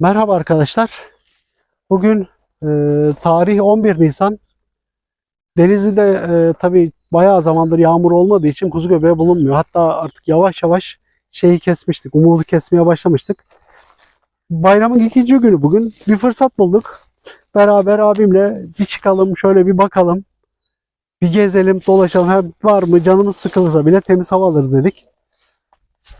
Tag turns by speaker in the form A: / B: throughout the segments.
A: Merhaba arkadaşlar. Bugün e, tarih 11 Nisan. Denizli'de e, tabii bayağı zamandır yağmur olmadığı için kuzu göbeği bulunmuyor. Hatta artık yavaş yavaş şeyi kesmiştik. Umudu kesmeye başlamıştık. Bayramın ikinci günü bugün. Bir fırsat bulduk. Beraber abimle bir çıkalım şöyle bir bakalım. Bir gezelim dolaşalım. Hem var mı canımız sıkılırsa bile temiz hava alırız dedik.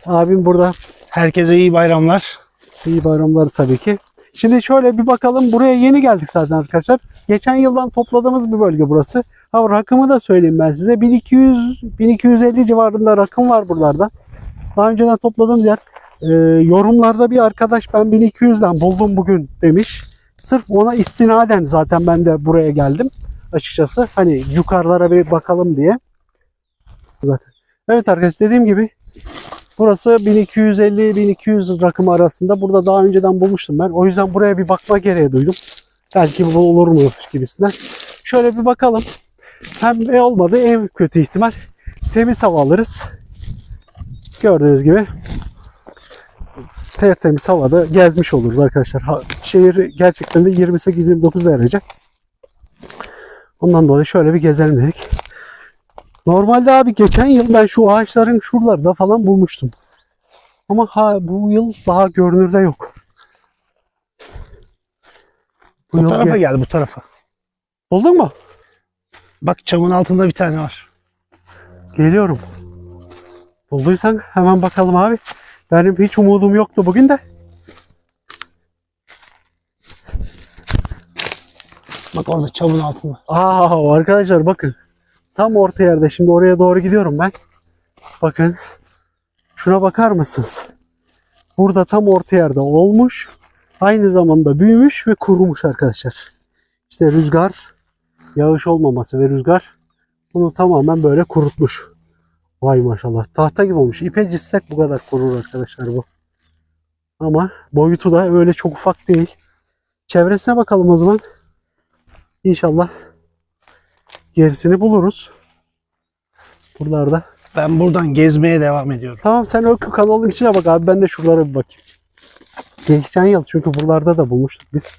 A: Abim burada
B: Herkese iyi bayramlar.
A: İyi bayramlar tabii ki. Şimdi şöyle bir bakalım. Buraya yeni geldik zaten arkadaşlar. Geçen yıldan topladığımız bir bölge burası. Ha rakımı da söyleyeyim ben size. 1200 1250 civarında rakım var buralarda. Daha önceden topladığım yer. Ee, yorumlarda bir arkadaş ben 1200'den buldum bugün demiş. Sırf ona istinaden zaten ben de buraya geldim açıkçası. Hani yukarılara bir bakalım diye. Zaten. Evet arkadaşlar dediğim gibi Burası 1250-1200 rakımı arasında. Burada daha önceden bulmuştum ben. O yüzden buraya bir bakma gereği duydum. Belki bu olur mu gibisinden. Şöyle bir bakalım. Hem e olmadı en kötü ihtimal temiz hava alırız. Gördüğünüz gibi tertemiz havada gezmiş oluruz arkadaşlar. Şehir gerçekten de 28-29 derece. Ondan dolayı şöyle bir gezelim dedik. Normalde abi geçen yıl ben şu ağaçların şuralarda falan bulmuştum. Ama ha, bu yıl daha görünürde yok. Bu
B: Bu
A: yıl
B: tarafa
A: gel-
B: gel bu tarafa.
A: Buldun mu?
B: Bak çamın altında bir tane var.
A: Geliyorum. Bulduysan hemen bakalım abi. Benim hiç umudum yoktu bugün de.
B: Bak orada çamın altında.
A: Aa arkadaşlar bakın. Tam orta yerde. Şimdi oraya doğru gidiyorum ben. Bakın. Şuna bakar mısınız? Burada tam orta yerde olmuş. Aynı zamanda büyümüş ve kurumuş arkadaşlar. İşte rüzgar, yağış olmaması ve rüzgar bunu tamamen böyle kurutmuş. Vay maşallah. Tahta gibi olmuş. İpe cizsek bu kadar kurur arkadaşlar bu. Ama boyutu da öyle çok ufak değil. Çevresine bakalım o zaman. İnşallah gerisini buluruz. Buralarda.
B: Ben buradan gezmeye devam ediyorum.
A: Tamam sen o kanalın içine bak abi ben de şuralara bir bakayım. Geçen yıl çünkü buralarda da bulmuştuk biz.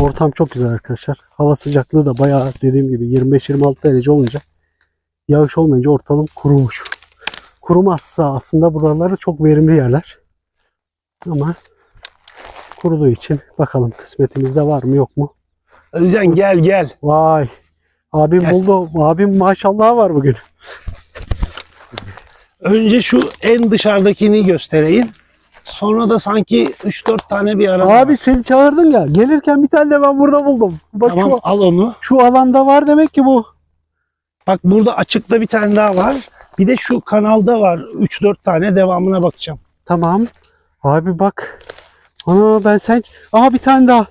A: Ortam çok güzel arkadaşlar. Hava sıcaklığı da bayağı dediğim gibi 25-26 derece olunca yağış olmayınca ortalım kurumuş. Kurumazsa aslında buraları çok verimli yerler. Ama kuruduğu için bakalım kısmetimizde var mı yok mu?
B: Özcan gel gel.
A: Vay. Abim
B: Gel.
A: buldu. Abim maşallah var bugün.
B: Önce şu en dışarıdakini göstereyim. Sonra da sanki 3-4 tane bir arada
A: Abi
B: var.
A: seni çağırdın ya. Gelirken bir tane de ben burada buldum. Bak
B: Tamam
A: şu,
B: al onu.
A: şu alanda var demek ki bu.
B: Bak burada açıkta bir tane daha var. Bir de şu kanalda var. 3-4 tane devamına bakacağım.
A: Tamam. Abi bak. Ana ben sen... Aha bir tane daha.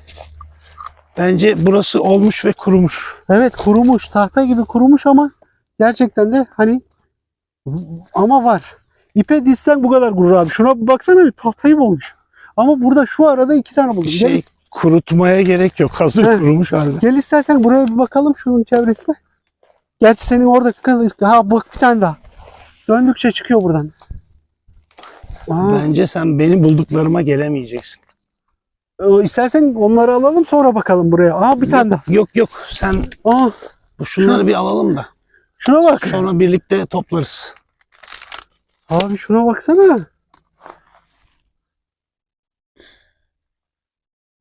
B: Bence burası olmuş ve kurumuş.
A: Evet kurumuş. Tahta gibi kurumuş ama gerçekten de hani ama var. İpe dizsen bu kadar kurur abi. Şuna bir baksana bir tahta gibi olmuş. Ama burada şu arada iki tane buldum.
B: Şey
A: Gel,
B: kurutmaya gerek yok. Hazır
A: Heh.
B: kurumuş halde.
A: gel istersen buraya bir bakalım şunun çevresine. Gerçi senin orada ha bak bir tane daha. Döndükçe çıkıyor buradan. Aa,
B: Bence sen benim bulduklarıma gelemeyeceksin.
A: e, istersen onları alalım sonra bakalım buraya. Aa bir tane daha.
B: Yok yok sen
A: Aa
B: bu şunları bir alalım da
A: şuna bak.
B: sonra birlikte toplarız.
A: Abi şuna baksana.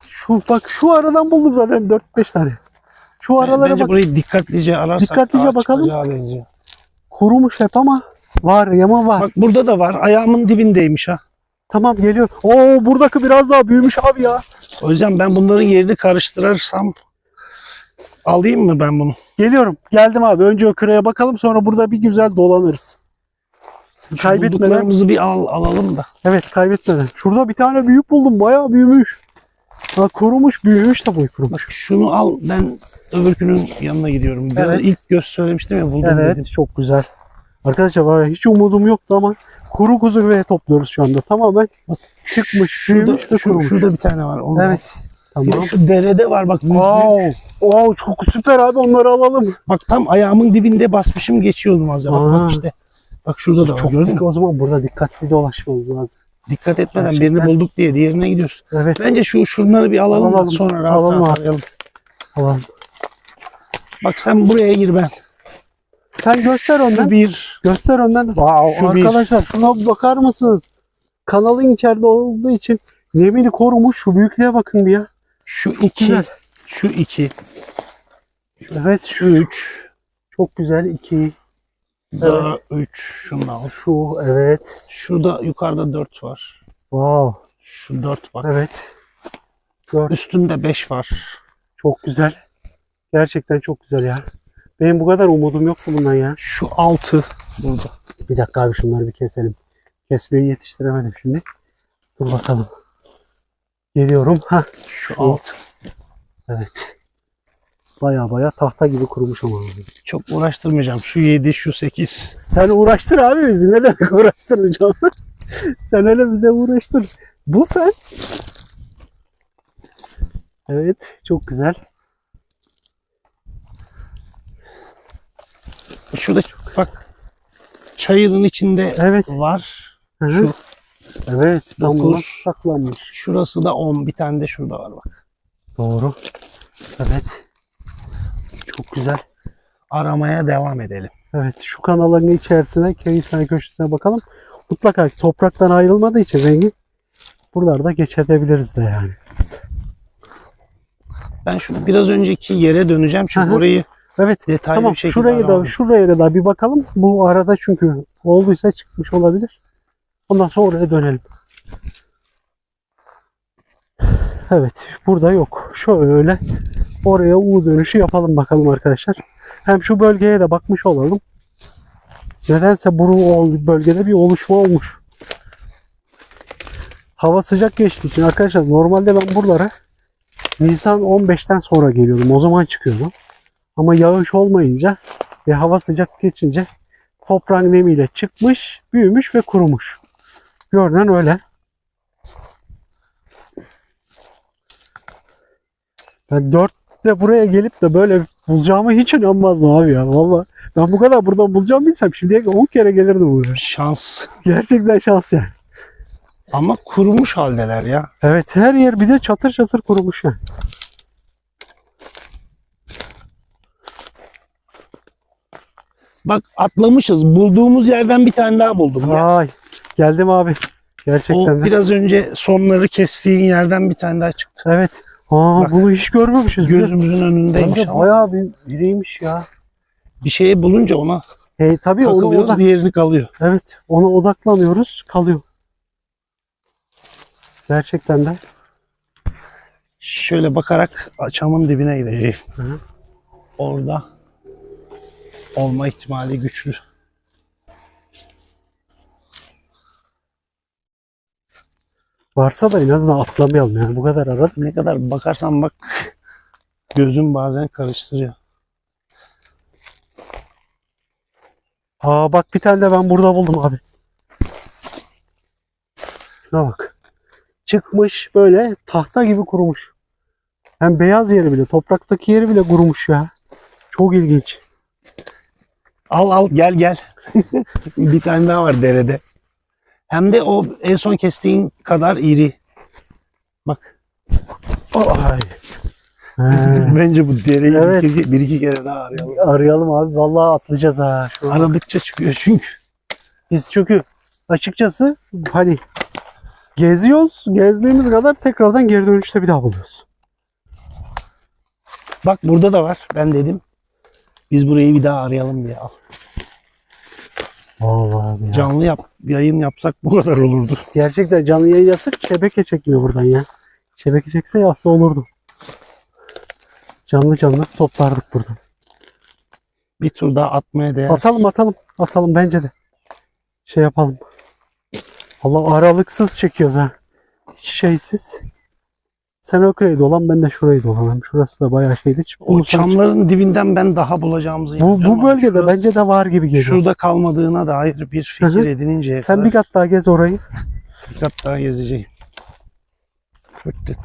A: Şu bak şu aradan buldum zaten 4-5 tane. Şu aralara
B: Bence
A: bak.
B: burayı dikkatlice ararsak
A: Dikkatlice bakalım.
B: benziyor.
A: Kurumuş hep ama var yama var.
B: Bak burada da var. Ayağımın dibindeymiş ha.
A: Tamam geliyor. Oo buradaki biraz daha büyümüş abi ya.
B: O yüzden ben bunların yerini karıştırırsam alayım mı ben bunu?
A: Geliyorum. Geldim abi. Önce o kıraya bakalım sonra burada bir güzel dolanırız. Kaybetmeden.
B: Bulduklarımızı bir al, alalım da.
A: Evet kaybetmeden. Şurada bir tane büyük buldum. Bayağı büyümüş. Ha, kurumuş büyümüş de boy kurumuş.
B: Bak şunu al ben öbürkünün yanına gidiyorum. Ben
A: Evet.
B: ilk göz söylemiştim ya buldum
A: Evet
B: dedim.
A: çok güzel. Arkadaşlar var hiç umudum yoktu ama kuru kuzu ve topluyoruz şu anda. Tamamen çıkmış,
B: Şurada,
A: büyümüş ve
B: şu-
A: kurumuş.
B: şurada bir tane var. Onu
A: Evet.
B: Bir de
A: Tamam.
B: şu derede var bak.
A: Wow. Wow çok süper abi onları alalım.
B: Bak tam ayağımın dibinde basmışım geçiyordum az önce. Bak, bak işte. Bak şurada da var.
A: Çok
B: gördün mü?
A: o zaman burada dikkatli dolaşmamız lazım.
B: Dikkat etmeden
A: Gerçekten.
B: birini bulduk diye diğerine gidiyoruz.
A: Evet
B: Bence şu şunları bir alalım,
A: Alalım,
B: sonra rahat
A: alalım
B: rahat arayalım.
A: alalım.
B: Bak sen buraya gir ben.
A: Sen göster.
B: Şu bir.
A: Göster önden. Wow,
B: Şu bir.
A: arkadaşlar şuna bir bakar mısınız? Kanalın içeride olduğu için nemini korumuş. Şu büyüklüğe bakın bir ya.
B: Şu iki.
A: Güzel.
B: Şu iki.
A: Evet
B: Şu üç.
A: çok güzel. iki.
B: Da üç. Şunu al.
A: Şu evet.
B: Şurada yukarıda dört var.
A: Wow.
B: Şu dört var.
A: Evet. Dört.
B: Üstünde beş var.
A: Çok güzel. Gerçekten çok güzel ya. Benim bu kadar umudum yoktu bundan ya.
B: Şu altı burada.
A: Bir dakika abi şunları bir keselim. Kesmeyi yetiştiremedim şimdi. Dur bakalım. Geliyorum. Ha
B: Şu
A: Şu.
B: altı.
A: evet. Baya baya tahta gibi kurumuş ama.
B: Çok uğraştırmayacağım. Şu yedi, şu sekiz.
A: Sen uğraştır abi bizi. Ne demek uğraştırmayacağım? sen öyle bize uğraştır. Bu sen. Evet. Çok güzel.
B: Şurada çok ufak çayırın içinde
A: Evet.
B: var.
A: Hı hı.
B: Şu.
A: Evet.
B: Dokuz.
A: saklanmış.
B: Şurası da 10. Bir tane de şurada var bak.
A: Doğru. Evet. Çok güzel.
B: Aramaya devam edelim.
A: Evet şu kanalın içerisine keyifler köşesine bakalım. Mutlaka topraktan ayrılmadığı için rengi buralarda geçebiliriz de yani.
B: Ben şu biraz önceki yere döneceğim çünkü
A: hı.
B: orayı
A: Evet
B: detaylı
A: tamam
B: bir şekilde
A: şurayı da şuraya da bir bakalım. Bu arada çünkü olduysa çıkmış olabilir. Ondan sonra oraya dönelim. Evet burada yok. Şöyle oraya U dönüşü yapalım bakalım arkadaşlar. Hem şu bölgeye de bakmış olalım. Nedense bu bölgede bir oluşma olmuş. Hava sıcak geçtiği için arkadaşlar normalde ben buralara Nisan 15'ten sonra geliyordum. O zaman çıkıyordum. Ama yağış olmayınca ve hava sıcak geçince toprağın nemiyle çıkmış, büyümüş ve kurumuş. Görünen öyle. Ben dörtte buraya gelip de böyle bulacağımı hiç inanmazdım abi ya. Valla ben bu kadar buradan bulacağımı bilsem şimdiye 10 kere gelirdim buraya.
B: şans.
A: Gerçekten şans yani.
B: Ama kurumuş haldeler ya.
A: Evet her yer bir de çatır çatır kurumuş yani.
B: Bak atlamışız. Bulduğumuz yerden bir tane daha buldum. Ya.
A: Ay geldim abi. Gerçekten
B: O
A: de.
B: biraz önce sonları kestiğin yerden bir tane daha çıktı.
A: Evet. Aa,
B: Bak.
A: bunu hiç görmemişiz. bile.
B: Gözümüzün önündeymiş
A: Bence bayağı bir biriymiş ya.
B: bir şeye bulunca ona
A: E, tabii ona
B: takılıyoruz
A: odak,
B: diğerini kalıyor.
A: evet, ona odaklanıyoruz, kalıyor. Gerçekten de.
B: Şöyle bakarak çamın dibine gideceğim.
A: Hı.
B: Orada olma ihtimali güçlü.
A: Varsa da en azından atlamayalım yani bu kadar aradık.
B: Ne kadar bakarsan bak gözüm bazen karıştırıyor.
A: Aa bak bir tane de ben burada buldum abi. Şuna bak. Çıkmış böyle tahta gibi kurumuş. Hem beyaz yeri bile, topraktaki yeri bile kurumuş ya. Çok ilginç.
B: Al al gel gel. bir tane daha var derede. Hem de o en son kestiğin kadar iri. Bak.
A: Ay. He.
B: Bence bu dereyi
A: Evet.
B: bir, iki, bir iki kere daha arayalım.
A: Arayalım abi. Vallahi atlayacağız ha. Şu.
B: Aradıkça çıkıyor çünkü.
A: Biz çünkü açıkçası hani geziyoruz. Gezdiğimiz kadar tekrardan geri dönüşte bir daha buluyoruz.
B: Bak burada da var. Ben dedim. Biz burayı bir daha arayalım diye. Al.
A: Vallahi ya.
B: Canlı yap, yayın yapsak bu kadar olurdu.
A: Gerçekten canlı yayın yapsak şebeke çekmiyor buradan ya. Şebeke çekse yassı olurdu. Canlı canlı toplardık buradan.
B: Bir tur daha atmaya değer.
A: Atalım atalım. Atalım bence de. Şey yapalım. Allah aralıksız çekiyoruz ha. Hiç şeysiz. Sen o köye dolan ben de şurayı dolanım. Şurası da bayağı şeydi.
B: O çamların dibinden ben daha bulacağımızı
A: Bu, bu bölgede
B: şurası,
A: bence de var gibi geliyor.
B: Şurada kalmadığına dair bir fikir Hı-hı. edininceye
A: Sen
B: kadar.
A: bir kat daha gez orayı.
B: bir kat daha gezeceğim. Fırtlet.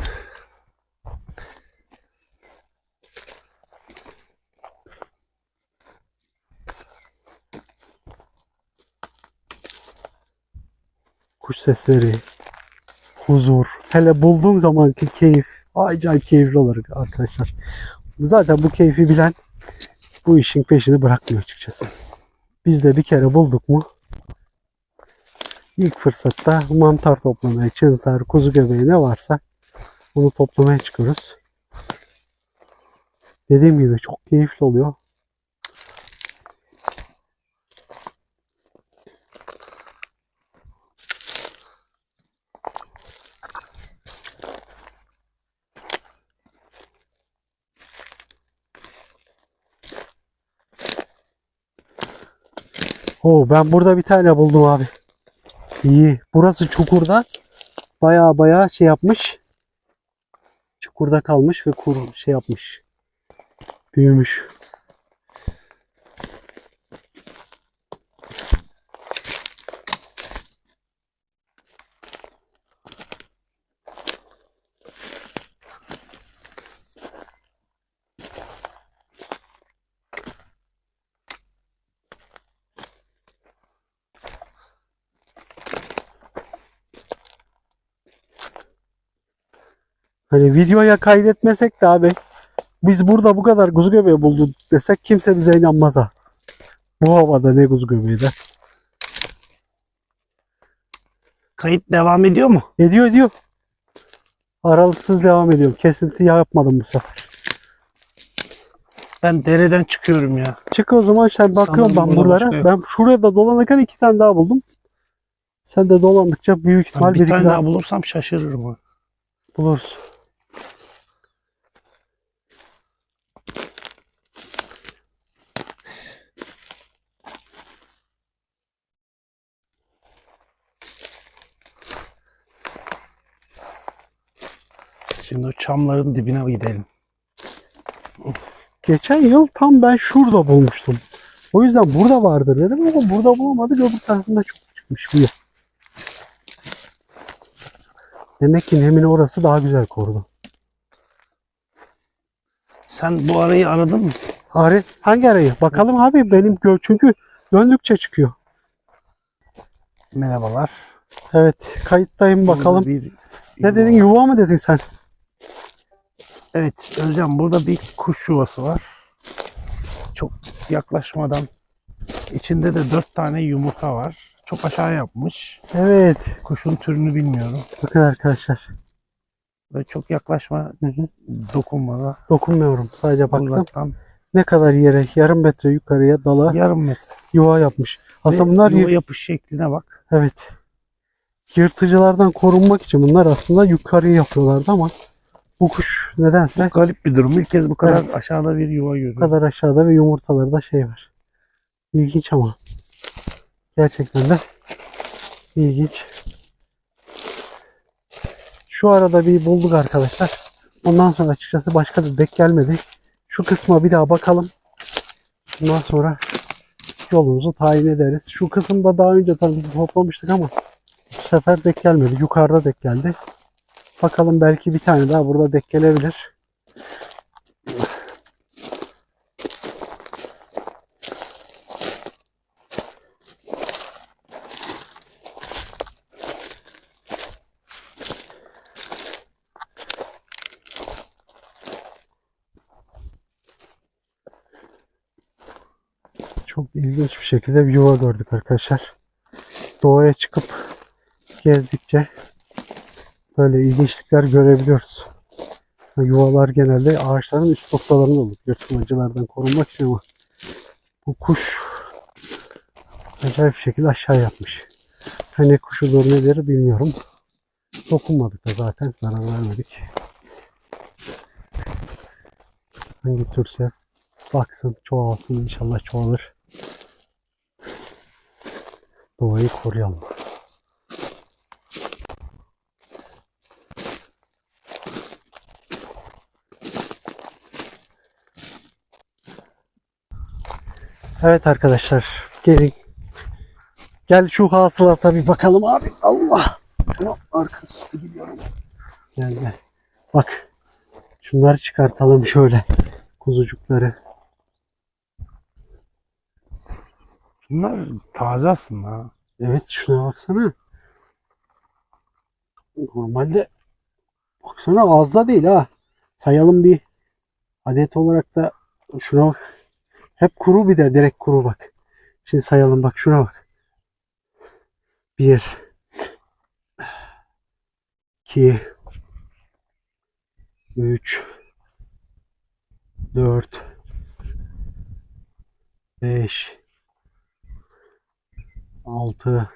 A: Kuş sesleri huzur, hele bulduğun zamanki keyif acayip keyifli olur arkadaşlar. Zaten bu keyfi bilen bu işin peşini bırakmıyor açıkçası. Biz de bir kere bulduk mu ilk fırsatta mantar toplamaya, çıntar, kuzu göbeği ne varsa onu toplamaya çıkıyoruz. Dediğim gibi çok keyifli oluyor. Oo, ben burada bir tane buldum abi. İyi. Burası çukurda. Baya baya şey yapmış. Çukurda kalmış ve kur şey yapmış. Büyümüş. Videoya kaydetmesek de abi biz burada bu kadar kuzu göbeği bulduk desek kimse bize inanmaz ha. Bu havada ne kuzu göbeği de.
B: Kayıt devam ediyor mu?
A: Ediyor ediyor. Aralıksız devam ediyorum. Kesinti yapmadım bu sefer.
B: Ben dereden çıkıyorum ya.
A: Çık o zaman sen bakıyorum
B: Tamam,
A: ben buralara.
B: yok.
A: Ben şuraya da dolanırken iki tane daha buldum. Sen de dolandıkça büyük ihtimal
B: Ben
A: bir
B: bir
A: iki
B: tane
A: daha
B: daha bulursam şaşırırım. ha. Şimdi o çamların dibine gidelim.
A: Geçen yıl tam ben şurada bulmuştum. O yüzden burada vardır dedim ama burada bulamadık. Öbür tarafında çok çıkmış bu yıl. Demek ki Nemin orası daha güzel korudu.
B: Sen bu arayı aradın mı?
A: Arı, hangi arayı? Bakalım abi benim gö çünkü döndükçe çıkıyor.
B: Merhabalar.
A: Evet kayıttayım bakalım.
B: Bir
A: Ne dedin yuva mı dedin sen?
B: Evet Özcan burada bir kuş yuvası var. Çok yaklaşmadan içinde de dört tane yumurta var. Çok aşağı yapmış.
A: Evet.
B: Kuşun türünü bilmiyorum.
A: Bakın arkadaşlar.
B: Ve çok yaklaşma
A: Hı hı.
B: dokunmadan
A: Dokunmuyorum. Sadece baktım.
B: uzaktan
A: Ne kadar yere yarım metre yukarıya dala
B: yarım metre.
A: yuva yapmış. Aslında
B: Ve
A: bunlar
B: yuva yapış şekline bak.
A: evet. Yırtıcılardan korunmak için bunlar aslında yukarı yapıyorlardı ama bu kuş nedense
B: Garip bir durum. İlk kez bu kadar
A: Evet.
B: aşağıda bir yuva
A: bu
B: görüyorum.
A: kadar aşağıda ve yumurtalarda şey var. İlginç ama. Gerçekten de ilginç. Şu arada bir bulduk arkadaşlar. Ondan sonra açıkçası başka da dek gelmedi. Şu kısma bir daha bakalım. Ondan sonra yolumuzu tayin ederiz. Şu kısımda daha önce tabii toplamıştık ama bu sefer dek gelmedi. Yukarıda dek geldi. Bakalım belki bir tane daha burada dek gelebilir. Çok ilginç bir şekilde bir yuva gördük arkadaşlar. Doğaya çıkıp gezdikçe böyle ilginçlikler görebiliyoruz. Yuvalar genelde ağaçların üst noktalarında olur. Yırtılacılardan korunmak için ama bu kuş acayip şekilde aşağı yapmış. Hani kuşudur nedir bilmiyorum. Dokunmadık da zaten zarar vermedik. Hangi türse baksın çoğalsın inşallah çoğalır. Doğayı koruyalım. Evet arkadaşlar gelin. Gel şu hasılata bir bakalım abi. Allah. Ama arkası üstü gidiyorum. Gel gel. Bak. Şunları çıkartalım şöyle. Kuzucukları.
B: Bunlar taze aslında.
A: Evet şuna baksana. Normalde baksana az da değil ha. Sayalım bir adet olarak da şuna bak. Hep kuru bir de direkt kuru bak. Şimdi sayalım bak şuna bak. Bir, iki, üç, dört, beş, altı,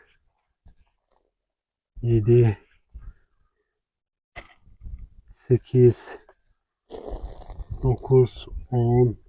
A: yedi, sekiz, dokuz, on,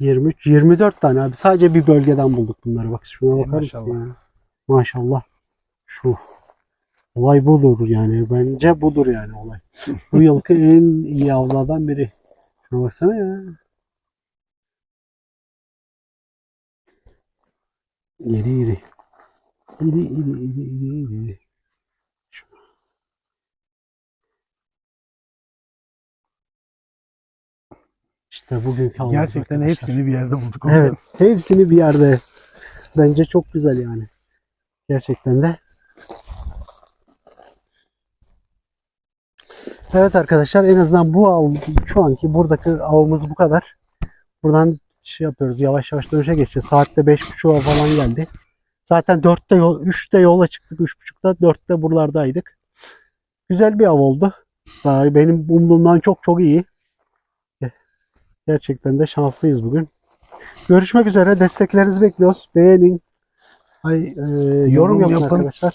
A: 23, 24 tane abi. Sadece bir bölgeden bulduk bunları. Bak şuna bakar mısın
B: maşallah.
A: ya? Maşallah. Şu. Olay budur yani. Bence budur yani olay. Bu yılki en iyi avlardan biri. Şuna baksana ya. İri iri. İri iri iri iri iri. Şu. İşte bugünkü
B: Gerçekten
A: arkadaşlar.
B: hepsini bir yerde bulduk.
A: Evet. Hepsini bir yerde. Bence çok güzel yani. Gerçekten de. Evet arkadaşlar en azından bu av, şu anki buradaki avımız bu kadar. Buradan şey yapıyoruz yavaş yavaş dönüşe geçeceğiz. Saatte 5.30'a falan geldi. Zaten 4'te yol, 3'te yola çıktık. 3.30'da 4'te buralardaydık. Güzel bir av oldu. Benim umduğumdan çok çok iyi. Gerçekten de şanslıyız bugün. Görüşmek üzere. Desteklerinizi bekliyoruz. Beğenin. Ay, e, yorum,
B: Yorum
A: yapın,
B: yapın.
A: arkadaşlar.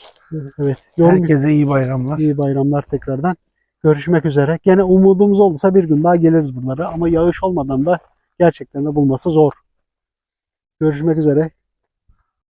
A: Evet. Yorum
B: Herkese iyi bayramlar.
A: İyi bayramlar tekrardan. Görüşmek üzere. Gene umudumuz olursa bir gün daha geliriz bunlara. Ama yağış olmadan da gerçekten de bulması zor. Görüşmek üzere.